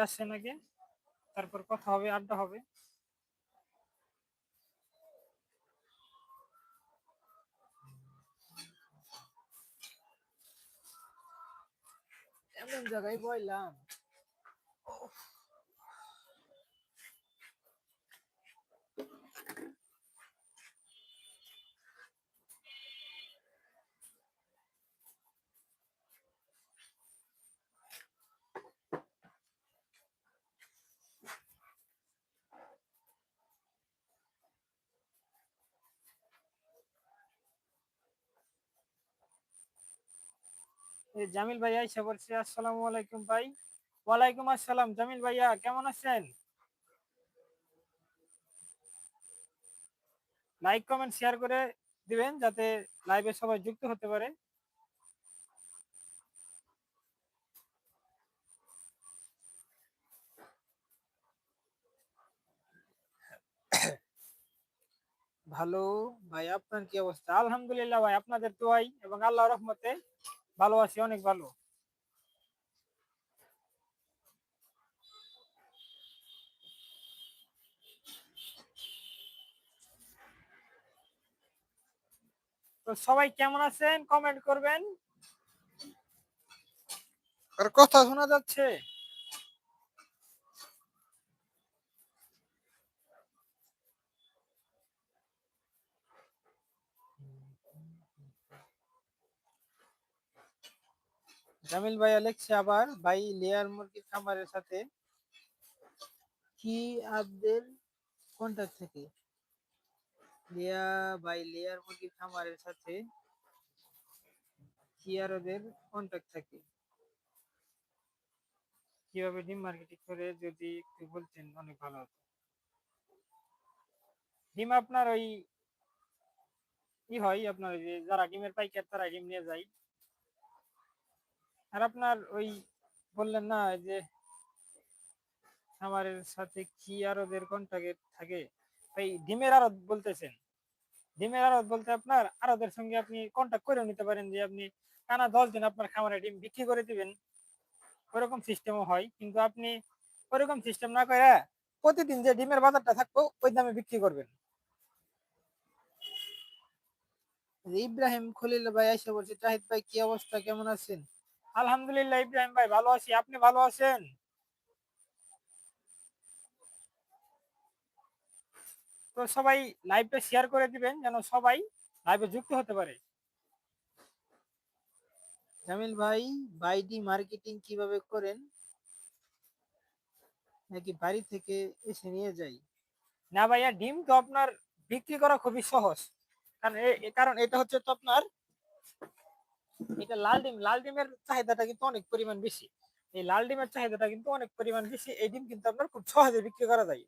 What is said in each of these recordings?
আসছেন আগে তারপর কথা হবে আড্ডা হবে। এমন জায়গায় বইলাম। জামিল ভাইয়া এসে বলছে, আসসালামু আলাইকুম ভাই। ওয়ালাইকুম আসসালাম, জামিল ভাইয়া, কেমন আছেন? লাইক কমেন্ট শেয়ার করে দিবেন যাতে লাইভে সবাই যুক্ত হতে পারে। ভালো ভাই, আপনার কি অবস্থা? আলহামদুলিল্লাহ ভাই, আপনাদের দোয়াই এবং আল্লাহ রহমতে ভালো আছি অনেক ভালো। তো সবাই কেমন আছেন? কমেন্ট করবেন। আর কথা শোনা যাচ্ছে। জামিল ভাইয়া লিখছে আবার, ভাই লেয়ার মুরগির খামারের সাথে। কি আপদের কোনটা থেকে? লিয়া, ভাই লেয়ার মুরগির খামারের সাথে কি আর ওদের কন্ট্যাক্ট থাকে? কীভাবে ডিম মার্কেটিং করে, যদি একটু বলতেন, অনেক ভালো হতো। ডিম আপনার ওই কি হয় আপনার ওই যারা ডিমের পাইকার, তারা ডিম নিয়ে যায়। আর আপনার ওই বললেন না যে খামারের সাথে কি আর ওদের কন্ট্যাক্ট থাকে? ওই ডিমের আড়ত বলতেছেন। ডিমের আড়ত বলতে আপনার আড়তের সঙ্গে আপনি কন্ট্যাক্ট করে নিতে পারেন যে আপনি টানা দশ দিন আপনার খামারে ডিম বিক্রি করে দিবেন। ওরকম সিস্টেমও হয়, কিন্তু আপনি ওরকম সিস্টেম না করে প্রতিদিন যে ডিমের বাজারটা থাকব, ওই দামে বিক্রি করবেন। ইব্রাহিম খলিল ভাই এসে বলছে, জাহিদ ভাই, কি অবস্থা? কেমন আছেন? আলহামদুলিল্লাহ ইব্রাহিম ভাই ভালো আছি। আপনি ভালো আছেন? তো সবাই লাইভটা শেয়ার করে দিবেন যেন সবাই লাইভে যুক্ত হতে পারে। জামিল ভাই বাইডি মার্কেটিং কীভাবে করেন? নাকি বাড়ি থেকে এসে নিয়ে যাই? না ভাইয়া ডিম তো আপনার বিক্রি করা খুবই সহজ। কারণ কারণ এটা হচ্ছে তো আপনার এটা লাল ডিম, লাল ডিমের চাহিদাটা কিন্তু অনেক পরিমাণ বেশি। এই লাল ডিমের চাহিদাটা কিন্তু অনেক পরিমাণ বেশি। এই ডিম কিন্তু আপনার খুব সহজে বিক্রি করা যায়।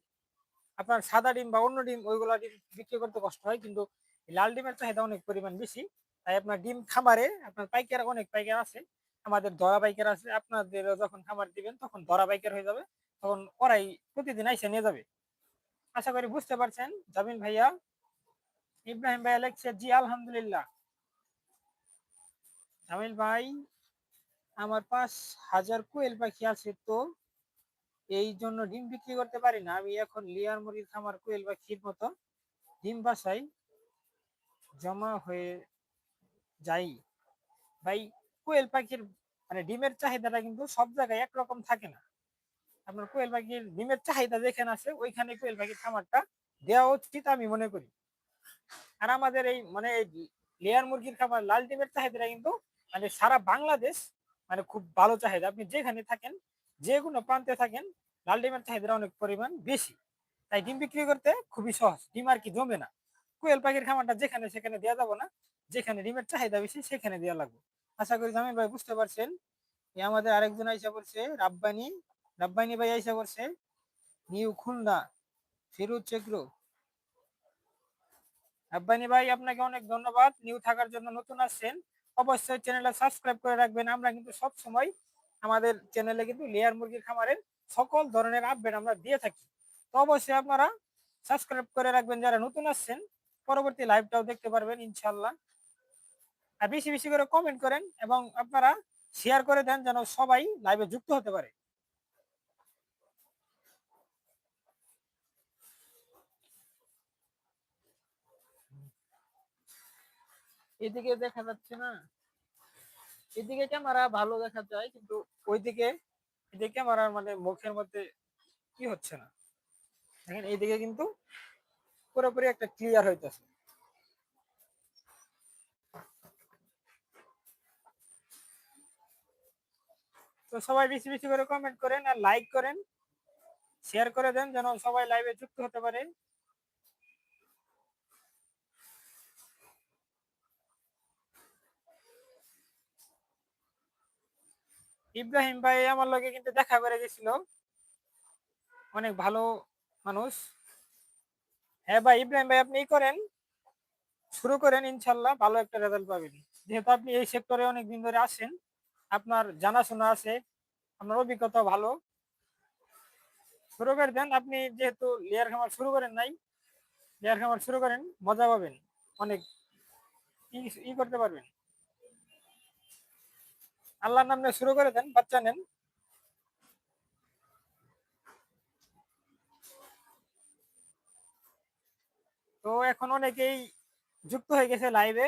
আপনার সাদা ডিম বা অন্য ডিম, ওইগুলা ডিম বিক্রি করতে কষ্ট হয়, কিন্তু লাল ডিমের চাহিদা অনেক পরিমাণ বেশি। তাই আপনার ডিম খামারে আপনার পাইকার, অনেক পাইকার আছে। আমাদের ধরা পাইকার আছে আপনাদের যখন খামার দিবেন, তখন ধরা পাইকার হয়ে যাবে। তখন ওরাই প্রতিদিন আইসে নিয়ে যাবে। আশা করি বুঝতে পারছেন। জামিন ভাইয়া, ইব্রাহিম ভাইয়া লেখছে, জি, আলহামদুলিল্লাহ। জামিল ভাই, আমার পাঁচ হাজার কোয়েল পাখি আছে তো, এই জন্য ডিম বিক্রি করতে পারি না। আমি এখন লিয়ার মুরগির খামার কোয়েল পাখির মতো ডিম বাসাই জমা হয়ে যাই। ভাই, কোয়েল পাখির মানে ডিমের চাহিদাটা কিন্তু সব জায়গায় একরকম থাকে না। আপনার কোয়েল পাখির ডিমের চাহিদা যেখানে আছে, ওইখানে কোয়েল পাখির খামারটা দেওয়া উচিত আমি মনে করি। আর আমাদের এই মানে লেয়ার মুরগির খাবার লাল ডিমের চাহিদাটা কিন্তু মানে সারা বাংলাদেশ মানে খুব ভালো চাহিদা। আপনি যেখানে থাকেন যে কোনো প্রান্তে থাকেন, লাল ডিমের চাহিদা অনেক পরিমাণ বেশি। তাই ডিম বিক্রি করতে খুবই সহজ। ডিম আর কি জমে না। কোয়েল পাখির খামারটা যেখানে সেখানে দেওয়া যাব না। যেখানে ডিমের চাহিদা বেশি, সেখানে দেওয়া লাগবে। আশা করি জামিল ভাই বুঝতে পারছেন। আমাদের আরেকজন আইসা পড়ছে, রাব্বানি। রাব্বানি ভাই আইসা পড়ছে, নিউ খুলনা, ফিরুজ চক্র। রাব্বানি ভাই, আপনাকে অনেক ধন্যবাদ। নিউ থাকার জন্য নতুন আসছেন। অবশ্যই চ্যানেলটা সাবস্ক্রাইব করে রাখবেন। আমরা কিন্তু সব সময় আমাদের চ্যানেলে কিন্তু লেয়ার মুরগির খামারের সকল ধরনের আপডেট আমরা দিয়ে থাকি। তো অবশ্যই আপনারা সাবস্ক্রাইব করে রাখবেন। যারা নতুন আসছেন, পরবর্তী লাইভটাও দেখতে পারবেন ইনশাল্লাহ আর বেশি বেশি করে কমেন্ট করেন এবং আপনারা শেয়ার করে দেন যেন সবাই লাইভে যুক্ত হতে পারে। এদিকে দেখা যাচ্ছে না। এদিকে ক্যামেরা ভালো দেখা যায়, কিন্তু ওইদিকে, এদিকে ক্যামেরার মানে মুখের মধ্যে কি হচ্ছে না। দেখেন, এইদিকে কিন্তু পুরোপুরি একটা ক্লিয়ার হইতেছে। তো সবাই বেশি বেশি করে কমেন্ট করেন আর লাইক করেন শেয়ার করে দেন, যেন সবাই লাইভে যুক্ত হতে পারে। ইব্রাহিম ভাই আমার লগে কিন্তু দেখা করে গেছিল। অনেক ভালো মানুষ। হ্যাঁ ভাই, ইব্রাহিম ভাই আপনি করেন। শুরু করেন, ইনশাল্লাহ ভালো একটা রেজাল্ট পাবেন। যেহেতু আপনি এই সেক্টরে অনেক দিন ধরে আসেন আপনার জানাশোনা আছে, আপনার অভিজ্ঞতা ভালো। শুরু করে দেন, আপনি যেহেতু লেয়ার খামার শুরু করেন নাই, লেয়ার খামার শুরু করেন, মজা পাবেন। অনেক ই করতে পারবেন। আল্লাহর নাম শুরু করে দেন, বাচ্চা নেন। তো এখন অনেকেই যুক্ত হয়ে গেছে লাইভে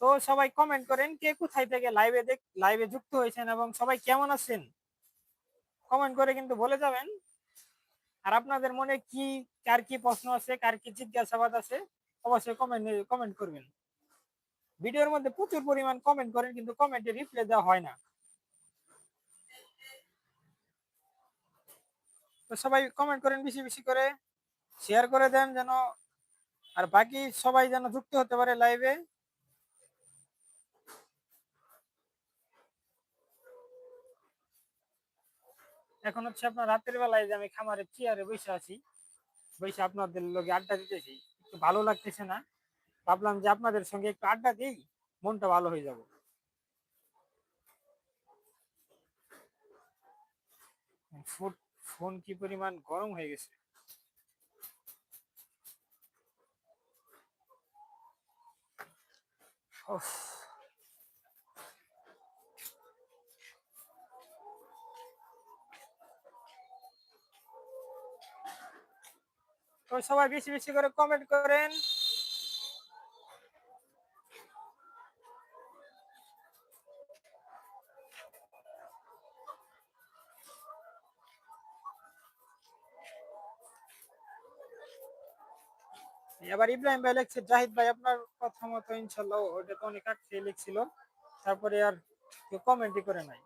তো সবাই কমেন্ট করেন, কে কোথায় থেকে লাইভে দেখ লাইভে যুক্ত হয়েছেন এবং সবাই কেমন আছেন? কমেন্ট করে কিন্তু বলে যাবেন। আর আপনাদের মনে কি, কার কি প্রশ্ন আছে, কার কি জিজ্ঞাসাবাদ আছে, অবশ্যই কমেন্ট কমেন্ট করবেন। ভিডিওর মধ্যে প্রচুর পরিমাণ কমেন্ট করেন, কিন্তু কমেন্টে রিপ্লাই দেওয়া হয় না। তো সবাই কমেন্ট করেন, বেশি বেশি করে শেয়ার করে দেন যেন, আর বাকি সবাই যেন যুক্ত হতে পারে লাইভে এখন হচ্ছে আপনার রাতের বেলায় যে আমি খামারের চেয়ারে বসে আছি, বসে আপনাদের লোকে আড্ডা দিতেছি, একটু ভালো লাগতেছে না। ভাবলাম যে আপনাদের সঙ্গে একটু আড্ডা দিই, মনটা ভালো হয়ে যাব। ফোন কি পরিমাণ গরম হয়ে গেছে? সবাই বেশি বেশি করে কমেন্ট করেন। এবার ইব্রাহিম ভাই লিখছে, জাহিদ ভাই, আপনার কথা মতো ইনশাল্লাহ ওটা তো অনেক আগে লিখছিল। তারপরে আর কেউ কমেন্টই করে নাই।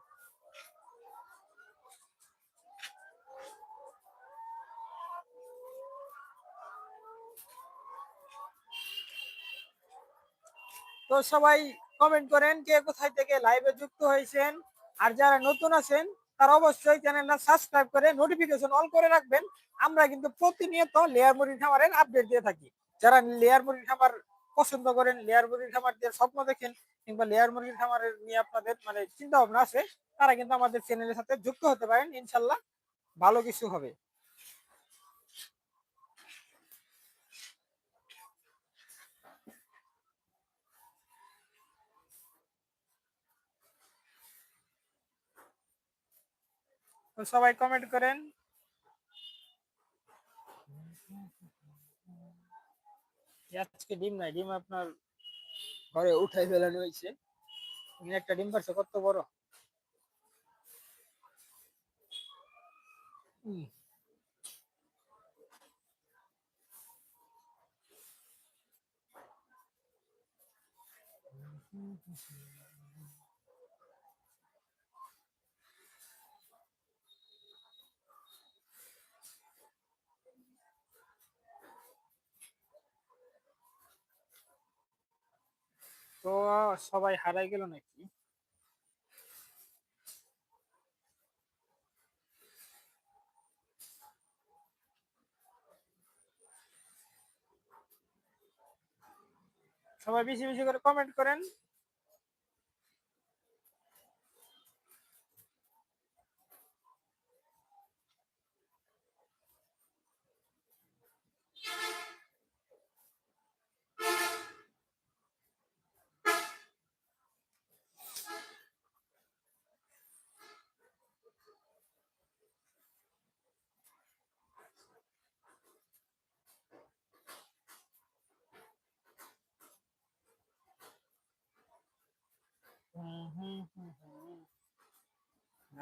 তো সবাই কমেন্ট করেন কে কোথায় থেকে লাইভে যুক্ত হয়েছেন, আর যারা নতুন আছেন, তারা অবশ্যই চ্যানেলটা সাবস্ক্রাইব করে নোটিফিকেশন অল করে রাখবেন। আমরা কিন্তু প্রতিনিয়ত লেয়ার মুড়ি খামারের আপডেট দিয়ে থাকি। যারা লেয়ার মুরগি খামার পছন্দ করেন লেয়ার মুরগির খামার দিয়ে স্বপ্ন দেখেন, কিংবা লেয়ার মুরগির খামারের নিয়ে আপনাদের মানে চিন্তা ভাবনা আছে, তারা কিন্তু আমাদের চ্যানেলের সাথে যুক্ত হতে পারেন, ইনশাল্লাহ ভালো কিছু হবে। সবাই কমেন্ট করেন। আজকে ডিম নাই, ডিম আপনার ঘরে উঠাই ফেলানো হয়েছে। এখানে একটা ডিম পারছে, কত বড়? হুম। তো সবাই হারাই গেল নাকি? সবাই বেশি বেশি করে কমেন্ট করেন।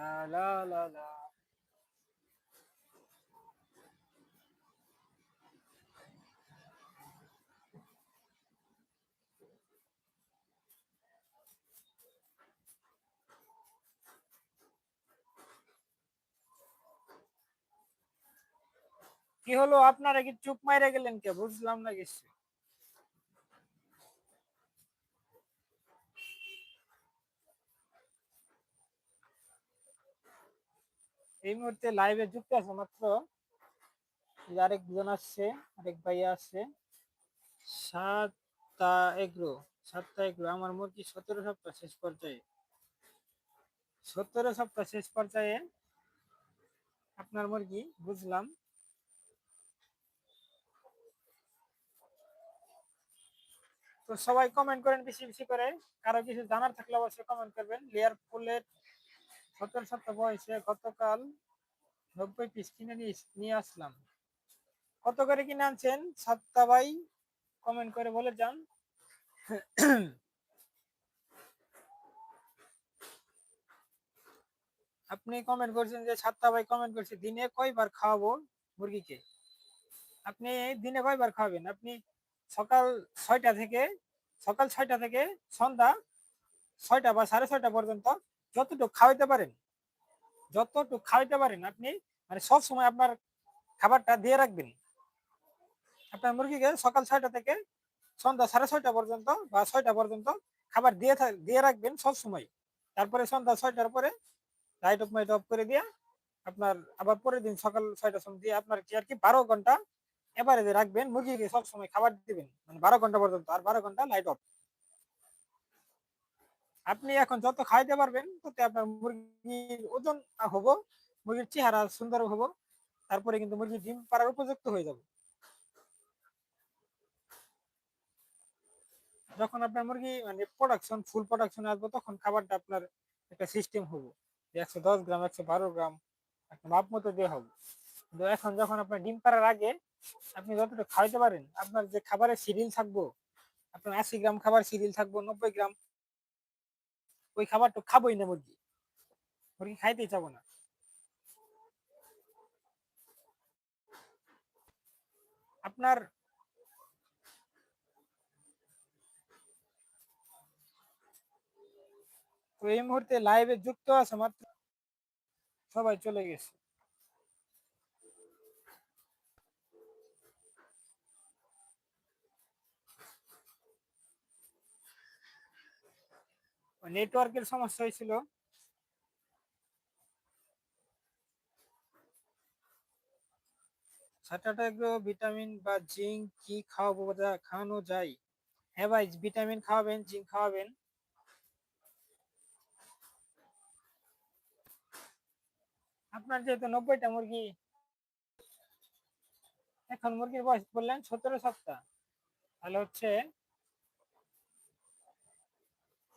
লা লা লা লা কি হলো? আপনারা কি চুপ মাইরা গেলেন কে? বুঝলাম না কিছু। এই মুহূর্তে লাইভে যুক্ত আছে মাত্র। এই যে আরেকজন আসছে, আরেক ভাইয়া আসছে। সাতটা এগ্রো সাতটা এগ্রো। আমার মুরগি সতেরো সপ্তাহ শেষ পর্যায়ে? সতেরো সপ্তাহ শেষ পর্যায়ে আপনার মুরগি বুঝলাম। তো সবাই কমেন্ট করেন বেশি বেশি করে। কারও কিছু জানার থাকলে অবশ্যই কমেন্ট করবেন। লেয়ার ফুলের সতেরো সপ্তাহ বয়সে গতকাল নব্বই পিস কিনে নিয়ে আসলাম। কত করে কিনে আনছেন? সাতটা ভাই কমেন্ট করে বলে যান। আপনি কমেন্ট করছেন যে, সাতটা ভাই কমেন্ট করছে, দিনে কয়বার খাওয়াবো মুরগিকে? আপনি দিনে কয়বার খাওয়াবেন? আপনি সকাল ছয়টা থেকে, সকাল ছয়টা থেকে সন্ধ্যা ছয়টা বা সাড়ে ছয়টা পর্যন্ত যতটুকু খাওয়াইতে পারেন, যতটুকু খাওয়াইতে পারেন আপনি মানে সব সময় আপনার খাবারটা দিয়ে রাখবেন। আপনার মুরগিকে সকাল ছয়টা থেকে সন্ধ্যা সাড়ে ছয়টা পর্যন্ত বা ছয়টা পর্যন্ত খাবার দিয়ে দিয়ে রাখবেন সব সময়। তারপরে সন্ধ্যা ছয়টার পরে লাইট অফ মাইট অফ করে দিয়ে আপনার আবার পরের দিন সকাল ছয়টার সময় দিয়ে আপনার কি আর কি বারো ঘণ্টা এবারে রাখবেন। মুরগিকে সব সময় খাবার দিবেন মানে বারো ঘণ্টা পর্যন্ত, আর বারো ঘণ্টা লাইট অফ আপনি এখন যত খাইতে পারবেন, তত আপনার মুরগির ওজন হব, মুরগির চেহারা সুন্দর হব, তারপরে কিন্তু মুরগি ডিম পাড়ার উপযুক্ত হয়ে যাবে। যখন আপনার মুরগি মানে প্রোডাকশন ফুল প্রোডাকশন আসবে, তখন খাবারটা আপনার একটা সিস্টেম হব যে একশো দশ গ্রাম, একশো বারো গ্রাম একটা মাপ মতো দিয়ে হবে। কিন্তু এখন যখন আপনার ডিম পাড়ার আগে আপনি যতটা খাওয়াইতে পারেন, আপনার যে খাবারের সিরিল থাকব, আপনার আশি গ্রাম খাবার সিরিল থাকব, নব্বই গ্রাম ওই খাবারটা খাবোই না মুরগি। মুরগি খাইতেই চাবো না। আপনার তো এই মুহূর্তে লাইভে যুক্ত আছে মাত্র সবাই চলে গেছে। নেটওয়ার্কের সমস্যা হয়েছিল। সাটাটা ভিটামিন বা জিঙ্ক কি খাওয়াবো খাওয়ানো যায়? হ্যাঁ ভাই ভিটামিন খাওয়াবেন জিঙ্ক খাওয়াবেন। আপনার যেহেতু নব্বইটা মুরগি, এখন মুরগির বয়স বললেন সতেরো সপ্তাহ। তাহলে হচ্ছে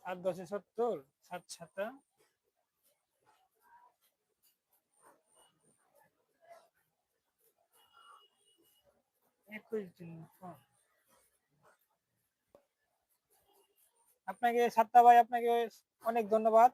আট দশে সত্তর সাত সাতা। আপনাকে সাতটা ভাই আপনাকে অনেক ধন্যবাদ।